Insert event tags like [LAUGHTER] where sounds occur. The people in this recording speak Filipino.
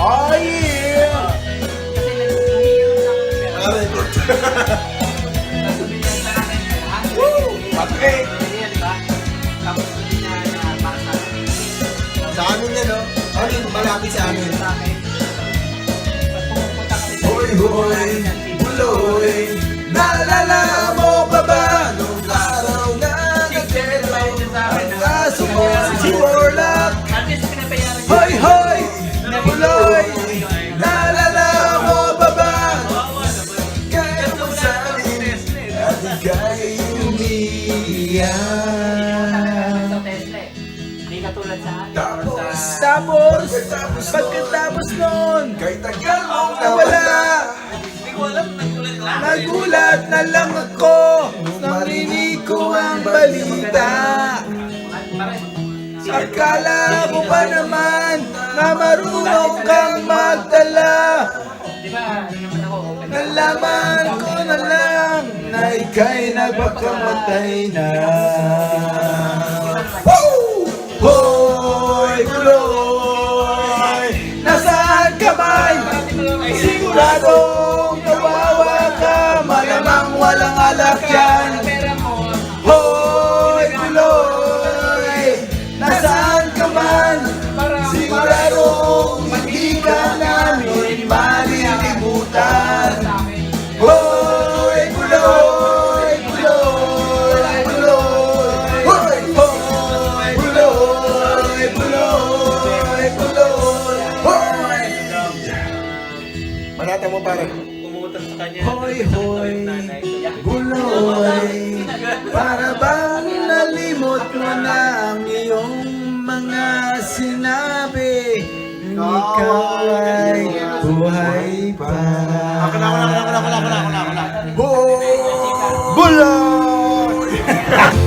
Oh yeah! Kasi nag-iinom lang ng gano'n. Aray ko. Tapos binigyan sa akin, ah, Woo! Patre! ganyan, di ba? Tapos sabi niya na para sa akin. Sa amin yan, no? Ano yun? Malapit sa amin. Sa akin. Pag pumupunta kami sa hoy, buloy Naalala mo pa ba eh. Hindi katulad sa akin. Tapos, tapos, pagkatapos nun, kay tagal mong nawala. Hindi ko alam, nagulat lang. Nagulat na lang ako nung marinig ko ang balita. Akala ko pa naman na marunong kang magdala. Di ba, naman ako. Nalaman na ika'y nagpakamatay na. Woo! Hoy, Kuloy! Nasaan ka man? Siguradong Kanata mo parang... Pumunta sa kanya. Hoy, hoy, guloy, para bang nalimot mo na ang iyong mga sinabi. Ikaw ay buhay pa. Ako na, ako na, ako na, ako na, ako na, ako na. Buloy! [LAUGHS]